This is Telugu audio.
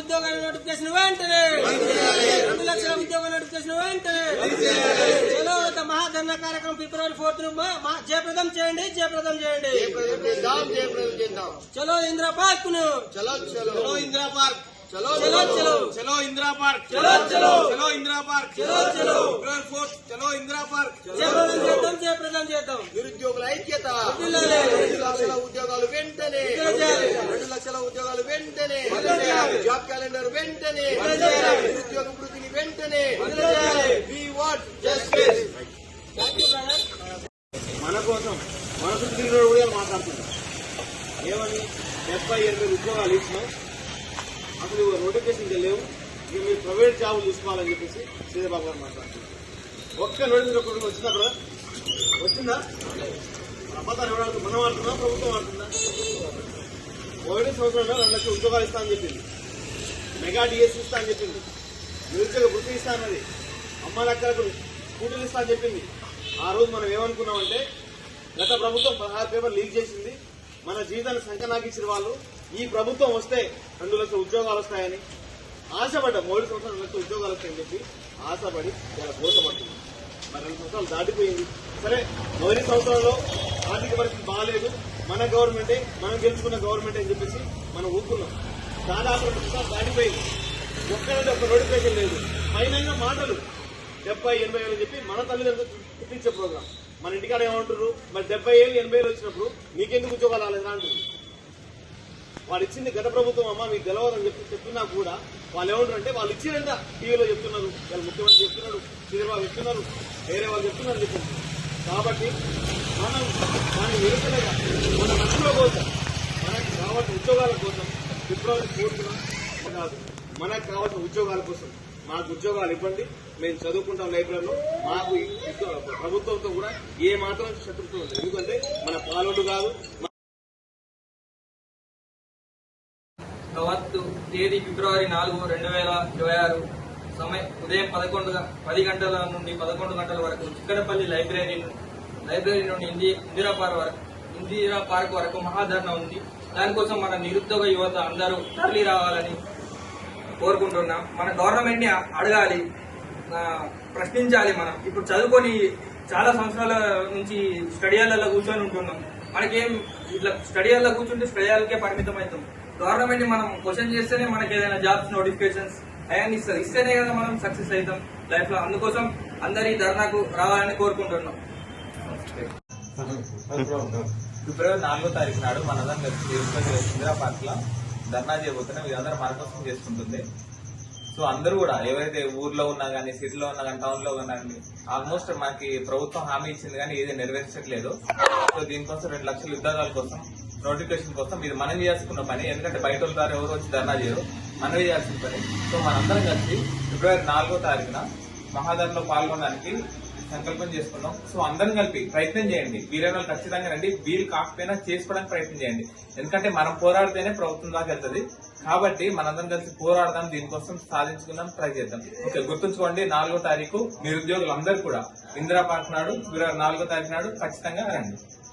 ఉద్యోగాల నోటిఫికేషన్ వెంటనే. రెండు లక్షల ఉద్యోగాల నోటిఫికేషన్ వెంటనే. చలో మహాధర్ణ కార్యక్రమం ఫిబ్రవరి ఫోర్త్ జయప్రదం చేయండి జయప్రదం చేయండి. చలో ఇందిరా పార్క్ను. చలో చలో. ఇందిరా పార్క్. చలో చలో చలో. చలో. ఇందిరా పార్క్. చలో చలో. చలో ఇందిరా పార్క్. చలో చలో. February fourth. చలో ఇందిరా పార్క్. జయప్రదం చేద్దాం జయప్రదం చేద్దాం. నిరుద్యోగుల ఐక్యత. రెండు లక్షల ఉద్యోగాలు వెంటనే. రెండు లక్షల ఉద్యోగాలు వెంటనే. జాబ్ క్యాలెండర్ వెంటనే. నిరుద్యోగ వృత్తిని వెంటనే. మన కోసం మన సుప్రీంకోర్టు కూడా మాట్లాడుతున్నాం. ఏమని? డెబ్బై ఎనభై ఉద్యోగాలు ఇచ్చినాం. అసలు నోటిఫికేషన్ లేవు ఇక మీరు ప్రైవేట్ జాబులు చూసుకోవాలని చెప్పేసి శ్రీధరబాబు గారు మాట్లాడుతున్నారు. ఒక్క నోటిఫికేషన్ వచ్చిందా బ్రదర్? వచ్చిందా? అబద్ధాలు ఎవరు? మనం ఆడుతున్నా ప్రభుత్వం ఆడుతుందా ఒకటి సంవత్సరంలో రెండు లక్షల ఉద్యోగాలు ఇస్తా అని చెప్పింది. మెగా డిఎస్ ఇస్తా అని చెప్పింది. నిరుద్యోగ వృత్తి ఇస్తా అన్నది. అమ్మ లెక్కలకు స్కూటీలు ఇస్తా అని చెప్పింది. ఆ రోజు మనం ఏమనుకున్నామంటే గత ప్రభుత్వం పదహారు పేపర్ లీక్ చేసింది. మన జీవితాన్ని సంకనాకించిన వాళ్ళు ఈ ప్రభుత్వం వస్తే రెండు లక్షల ఉద్యోగాలు వస్తాయని. ఆశపడ్డ మూడు సంవత్సరాలు రెండు లక్షల ఉద్యోగాలు వస్తాయని చెప్పి ఆశపడి ఇలా మోసపడుతుంది మరి రెండు సంవత్సరాలు దాటిపోయింది. సరే మొదటి సంవత్సరంలో ఆర్థిక పరిస్థితి బాగాలేదు. మన గవర్నమెంటే మనం గెలుచుకున్న గవర్నమెంట్ అని చెప్పేసి మనం ఊరుకున్నాం. దాదాపు రెండు దాటిపోయింది ఒక్కరంటే ఒక్క నోటిఫికేషన్ లేదు. పైన మాటలు. డెబ్బై ఎనభై ఏళ్ళు అని చెప్పి మన తల్లిదండ్రులు చూపించే ప్రోగ్రామ్ మన ఇంటికాడ ఏమంటారు మరి డెబ్బై ఏళ్ళు ఎనభై ఏళ్ళు వచ్చినప్పుడు నీకెందుకు ఉద్యోగాలు రాలేదా అంటారు వాళ్ళు ఇచ్చింది గత ప్రభుత్వం అమ్మ మీకు తెలవదని చెప్పి చెప్తున్నా కూడా వాళ్ళు ఏమంటారు అంటే వాళ్ళు ఇచ్చిందంట టీవీలో చెప్తున్నారు. వాళ్ళ ముఖ్యమంత్రి చెప్తున్నారు. చంద్రబాబు చెప్తున్నారు. వేరే వాళ్ళు చెప్తున్నారు చెప్పి. కాబట్టి మనం దాన్ని నిరసనగా మన హక్కుల కోసం మనకు కావాల్సిన ఉద్యోగాల కోసం ఫిబ్రవరి ఫోర్త్న కాదు మనకు కావాల్సిన ఉద్యోగాల కోసం మాకు ఉద్యోగాలు ఇవ్వండి. మేము చదువుకుంటాం లైబ్రరీలో. మాకు ప్రభుత్వంతో కూడా ఏ మాత్రం శత్రుత్వం ఉంది ఎందుకంటే మన పాలోళ్ళు కాదు గవత్తు తేదీ ఫిబ్రవరి నాలుగు రెండు వేల ఇరవై ఆరు. సమయం ఉదయం పదకొండు పది గంటల నుండి పదకొండు గంటల వరకు చిక్కడపల్లి లైబ్రరీ నుండి లైబ్రరీ నుండి ఇందిరా పార్క్ వరకు ఇందిరా పార్క్ వరకు మహాధరణ ఉంది. దానికోసం మన నిరుద్యోగ యువత అందరూ తరలి రావాలని కోరుకుంటున్నాం. మన గవర్నమెంట్ని అడగాలి ప్రశ్నించాలి మనం. ఇప్పుడు చదువుకొని చాలా సంవత్సరాల నుంచి స్టడీలలో కూర్చొని ఉంటున్నాం. మనకేం ఇట్లా స్టడీలలో కూర్చుంటే స్టడీ పరిమితం అవుతాం. గవర్నమెంట్ని మనం క్వశ్చన్ చేస్తేనే మనకి ఏదైనా జాబ్స్ నోటిఫికేషన్స్ అవన్నీ ఇస్తారు ఇస్తేనే కదా మనం సక్సెస్ అవుతాం లైఫ్లో. అందుకోసం అందరి ధర్నాకు రావాలని కోరుకుంటున్నాం. ఫిబ్రవరి నాలుగో తారీఖు నాడు మనందరం కలిసి తిరుపతి ఇందిరా పార్క్లో ధర్నా చేయబోతున్నాం ఇదందరూ మన కోసం చేసుకుంటుంది. సో అందరూ కూడా ఎవరైతే ఊర్లో ఉన్నా కానీ సిటీలో ఉన్నా కానీ టౌన్లో ఉన్నా కానీ ఆల్మోస్ట్ మనకి ప్రభుత్వం హామీ ఇచ్చింది కానీ ఏది నెరవేర్చట్లేదు. సో దీనికోసం రెండు లక్షల ఉద్యోగాల కోసం నోటిఫికేషన్ కోసం ఇది మనం చేయాల్సుకున్న పని. ఎందుకంటే బయట వాళ్ళ ద్వారా ఎవరు వచ్చి ధర్నా చేయరు మనం చేయాల్సిన పని. సో మనందరం కలిసి ఫిబ్రవరి నాలుగో తారీఖున మహాధరలో పాల్గొనడానికి సంకల్పం చేసుకున్నాం. సో అందరం కలిపి ప్రయత్నం చేయండి. వీలైన వాళ్ళు ఖచ్చితంగా రండి. వీలు కాకపోయినా చేసుకోవడానికి ప్రయత్నం చేయండి. ఎందుకంటే మనం పోరాడితేనే ప్రభుత్వం దాకా వెళ్తుంది. కాబట్టి మనందరం కలిసి పోరాడదాం. దీనికోసం సాధించుకుందాం ట్రై చేద్దాం. ఓకే గుర్తుంచుకోండి నాలుగో తారీఖు నిరుద్యోగులందరూ కూడా ఇందిరా పార్క్ నాడు నాలుగో తారీఖు నాడు ఖచ్చితంగా రండి.